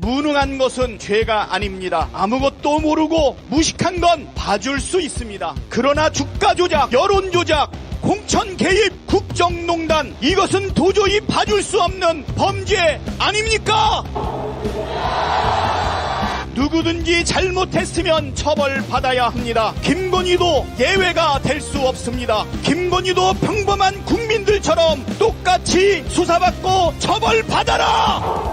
무능한 것은 죄가 아닙니다. 아무것도 모르고 무식한 건 봐줄 수 있습니다. 그러나 주가 조작, 여론 조작, 공천 개입, 국정농단 이것은 도저히 봐줄 수 없는 범죄 아닙니까? 누구든지 잘못했으면 처벌받아야 합니다. 김건희도 예외가 될 수 없습니다. 김건희도 평범한 국민들처럼 똑같이 수사받고 처벌받아라!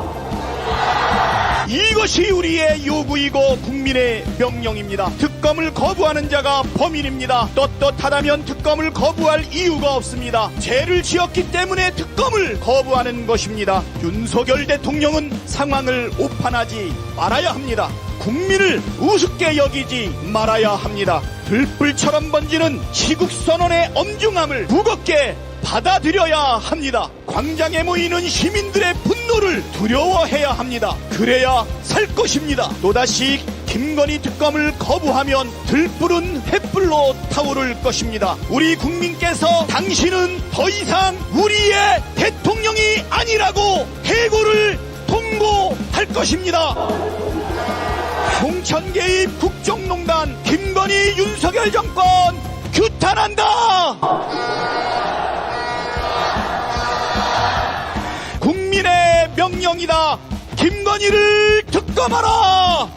이것이 우리의 요구이고 국민의 명령입니다. 특검을 거부하는 자가 범인입니다. 떳떳하다면 특검을 거부할 이유가 없습니다. 죄를 지었기 때문에 특검을 거부하는 것입니다. 윤석열 대통령은 상황을 오판하지 말아야 합니다. 국민을 우습게 여기지 말아야 합니다. 들불처럼 번지는 시국선언의 엄중함을 무겁게 받아들여야 합니다. 광장에 모이는 시민들의 분노를 두려워해야 합니다. 그래야 살 것입니다. 또다시 김건희 특검을 거부하면 들불은 횃불로 타오를 것입니다. 우리 국민께서 당신은 더 이상 우리의 대통령이 아니라고 해고를 통보할 것입니다. 공천 개입 국정농단 김건희 윤석열 정권 규탄한다. 명령이다. 김건희를 특검하라.